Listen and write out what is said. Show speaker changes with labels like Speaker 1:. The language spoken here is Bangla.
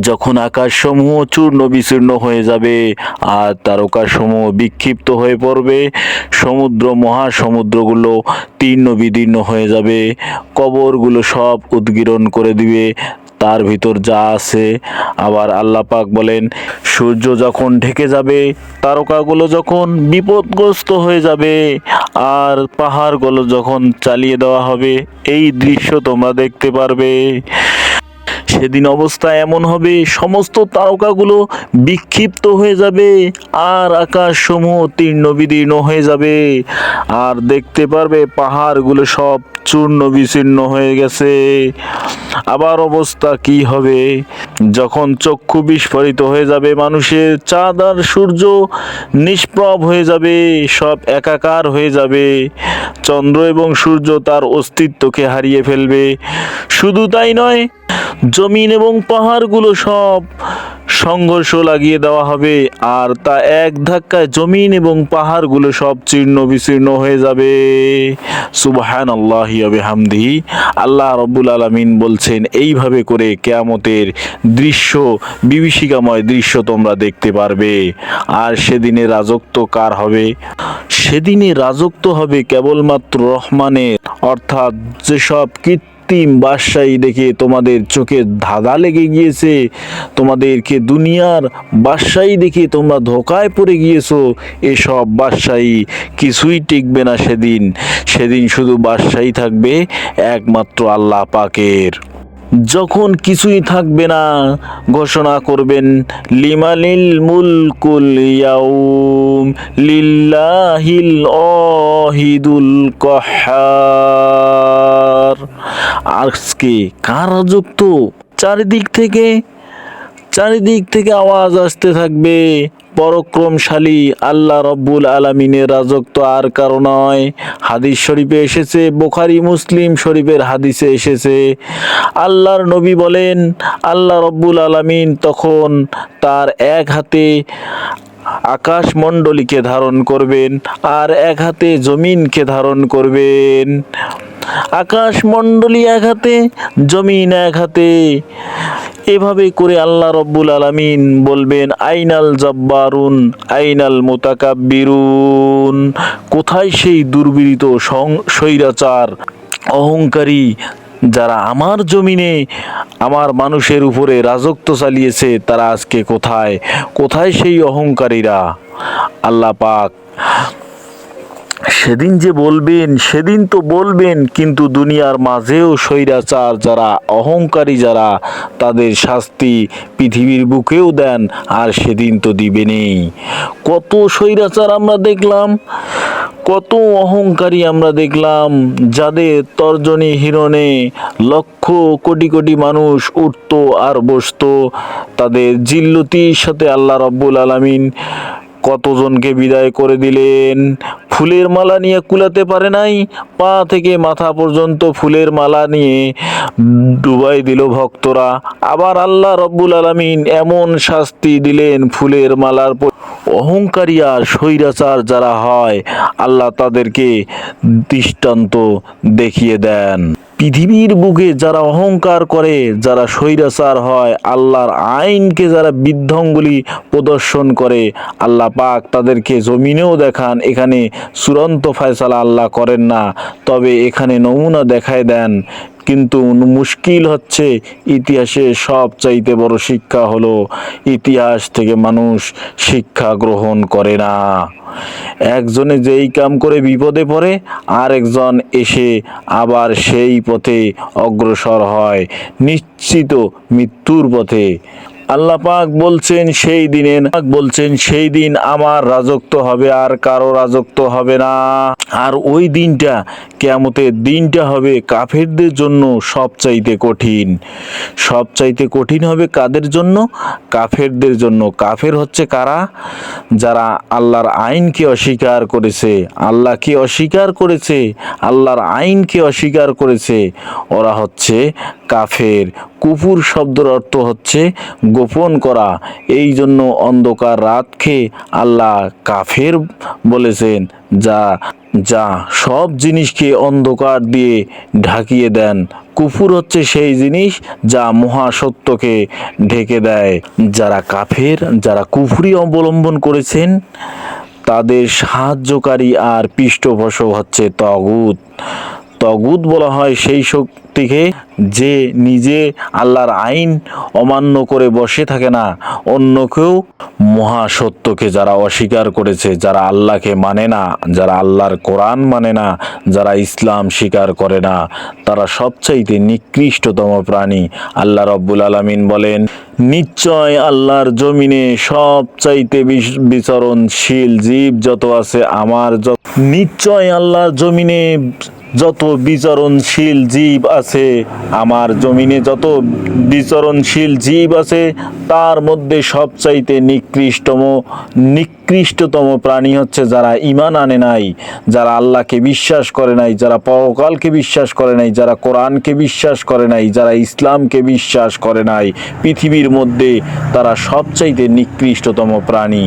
Speaker 1: যখন আকাশসমূহ চূর্ণ বিচূর্ণ হয়ে যাবে আর তারকাসমূহ বিক্ষিপ্ত হয়ে পড়বে, সমুদ্র মহাসমুদ্রগুলো তীর্ণ বিদীর্ণ হয়ে যাবে, কবরগুলো সব উদ্গীরণ করে দিবে, তার ভিতর যা আছে। আবার আল্লাহ পাক বলেন, সূর্য যখন ঢেকে যাবে, তারকাগুলো যখন বিপদগ্রস্ত হয়ে যাবে, আর পাহাড়গুলো যখন চালিয়ে দেওয়া হবে, এই দৃশ্য তোমরা দেখতে পারবে। সেদিন অবস্থা এমন হবে, সমস্ত তারকাগুলো বিক্ষিপ্ত হয়ে যাবে আর আকাশ সমূহ তীর্ণ বিদীর্ণ হয়ে যাবে। আর দেখতে পারবে পাহাড়গুলো সব চূর্ণ বিচীর্ণ হয়ে গেছে। আবার অবস্থা কি হবে? যখন চক্ষু বিস্ফোরিত হয়ে যাবে, মানুষের চাঁদ আর সূর্য নিষ্প্রভ হয়ে যাবে, সব একাকার হয়ে যাবে। চন্দ্র এবং সূর্য তার অস্তিত্বকে হারিয়ে ফেলবে। শুধু তাই নয় জমিন এবং পাহাড়গুলো সব সংঘর্ষ লাগিয়ে দেওয়া হবে। আর তা এক ধাক্কায় জমিন এবং পাহাড়গুলো সব চীর্ণ বিচীর্ণ হয়ে যাবে। সুবহান আল্লাহ হামদি আল্লাহ রব্বুল আলমিন বলছেন, এইভাবে করে কেয়ামতের দৃশ্য, বিভীষিকাময় দৃশ্য তোমরা দেখতে পারবে। আর সেদিনে রাজত্ব কার হবে? সেদিনে রাজত্ব হবে কেবলমাত্র রহমানের। অর্থাৎ যেসব কৃত্রিম বাদশাহী দেখে তোমাদের চোখে ধাঁধা লেগে গিয়েছে। তোমাদেরকে দুনিয়ার বাদশাহী দেখে তোমরা ধোকায় পড়ে গিয়েছো। এসব বাদশাহী কিছুই টিকবে না সেদিন। সেদিন শুধু বাদশাহী থাকবে, একমাত্র আল্লাহ পাকের। যখন কিছুই থাকবে না, ঘোষণা করবেন, লিমালিল মুলকুল ইয়াউম লিল্লাহিল অহিদুল কহার। আজকে কার রাজত্ব চারিদিক থেকে চারিদিক থেকে আওয়াজ আসতে থাকবে। পরক্রমশালী আল্লাহ রব্বুল আলমিনের রাজত্ব আর কারও নয়। হাদিস শরীফে এসেছে, বোখারি, মুসলিম শরীফের হাদিসে এসেছে। আল্লাহর নবী বলেন, আল্লাহ রব্বুল আলমিন তখন তার এক হাতে আকাশ মণ্ডলীকে ধারণ করবেন আর এক হাতে জমিনকে ধারণ করবেন। আকাশ মণ্ডলী এক হাতে, জমিন এক হাতে। এভাবে করে আল্লাহ রব্বুল আলামিন বলবেন, আইনাল জব্বারুন, আইনাল মোতাকাব্বিরুন। কোথায় সেই দুর্বৃত স্বৈরাচার, অহংকারী যারা আমার জমিনে আমার মানুষের উপরে রাজত্ব চালিয়েছে, তারা আজকে কোথায়? কোথায় সেই অহংকারীরা? আল্লাহ পাক সেদিন যে বলবেন, সেদিন তো বলবেন, কিন্তু দুনিয়ার মাঝেও স্বৈরাচার যারা, অহংকারী যারা, তাদের শাস্তি পৃথিবীর বুকেও দেন, আর সেদিন তো দিবেনই কত স্বৈরাচার আমরা দেখলাম, কত অহংকারী আমরা দেখলাম, যাদের তর্জনী হিরণে লক্ষ কোটি কোটি মানুষ উঠতো আর বসত, তাদের জিল্লতির সাথে আল্লাহ রব্বুল আলামিন কতজনকে বিদায় করে দিলেন ফুলের মালা নিয়ে কুলাতে পারে নাই। পা থেকে মাথা পর্যন্ত ফুলের মালা নিয়ে ডুবাই দিল ভক্তরা। আবার আল্লাহ রব্বুল আলমিন এমন শাস্তি দিলেন ফুলের মালার অহংকারী আর স্বৈরাচার যারা হয়, আল্লাহ তাদেরকে দৃষ্টান্ত দেখিয়ে দেন। পৃথিবীর বুকে যারা অহংকার করে, যারা স্বৈরাচার হয়, আল্লাহর আইনকে যারা বিধ্বঙ্গুলি প্রদর্শন করে, আল্লাহ পাক তাদেরকে জমিনেও দেখান, এখানে চূড়ান্ত ফয়সালা আল্লাহ করেন না। তবে এখানে নমুনা দেখায় দেন কিন্তু মুশকিল হচ্ছে। ইতিহাসে সব চাইতে বড় শিক্ষা হলো, ইতিহাস থেকে মানুষ শিক্ষা গ্রহণ করে না। একজনে যেই কাম করে বিপদে পড়ে আর একজন এসে আবার সেই পথে অগ্রসর হয়। নিশ্চিত মৃত্যুর পথে। আল্লাহ পাক বলছেন সেই দিনে বলছেন সেই দিন আমার রাজত্ব হবে আর কারও রাজত্ব হবে না। আর ওই দিনটা কেয়ামতের দিনটা হবে কাফেরদের জন্য সবচাইতে কঠিন। সবচাইতে কঠিন হবে কাদের জন্য? কাফেরদের জন্য। কাফের হচ্ছে কারা? যারা আল্লাহর আইনকে অস্বীকার করেছে। আল্লাহকে অস্বীকার করেছে, আল্লাহর আইনকে অস্বীকার করেছে, ওরা হচ্ছে কাফের। কুফুর শব্দের অর্থ হচ্ছে গোপন করা। এই জন্য অন্ধকার রাতকে আল্লাহ কাফের বলেছেন, যা যা সব জিনিসকে অন্ধকার দিয়ে ঢাকিয়ে দেন। কুফুর হচ্ছে সেই জিনিস যা মহাসত্যকে ঢেকে দেয়। যারা কাফের, যারা কুফরি অবলম্বন করেছেন, তাদের সাহায্যকারী আর পৃষ্ঠপোষক হচ্ছে তগুত। তগুত বলা হয় সেই শক্তিকে যে নিজে আল্লাহর আইন অমান্য করে বসে থাকে না। অন্যকেও মহাসত্যকে যারা অস্বীকার করেছে, যারা আল্লাহকে মানে না, যারা আল্লাহর কোরআন মানে না, যারা ইসলাম স্বীকার করে না, তারা সবচাইতে নিকৃষ্টতম প্রাণী। আল্লাহ রব্বুল আলামিন বলেন, নিশ্চয় আল্লাহর জমিনে সবচাইতে বিচ- বিচরণশীল জীব যত আছে, আমার নিশ্চয় আল্লাহর জমিনে যত বিচরণশীল জীব আছে, আমার জমিনে যত বিচরণশীল জীব আছে, তার মধ্যে সবচাইতে নিকৃষ্টম, নিকৃষ্টতম প্রাণী হচ্ছে যারা ইমান আনে নাই, যারা আল্লাহকে বিশ্বাস করে নাই, যারা পরকালকে বিশ্বাস করে নাই, যারা কোরআনকে বিশ্বাস করে নাই, যারা ইসলামকে বিশ্বাস করে নাই। পৃথিবীর মধ্যে তারা সবচাইতে নিকৃষ্টতম প্রাণী।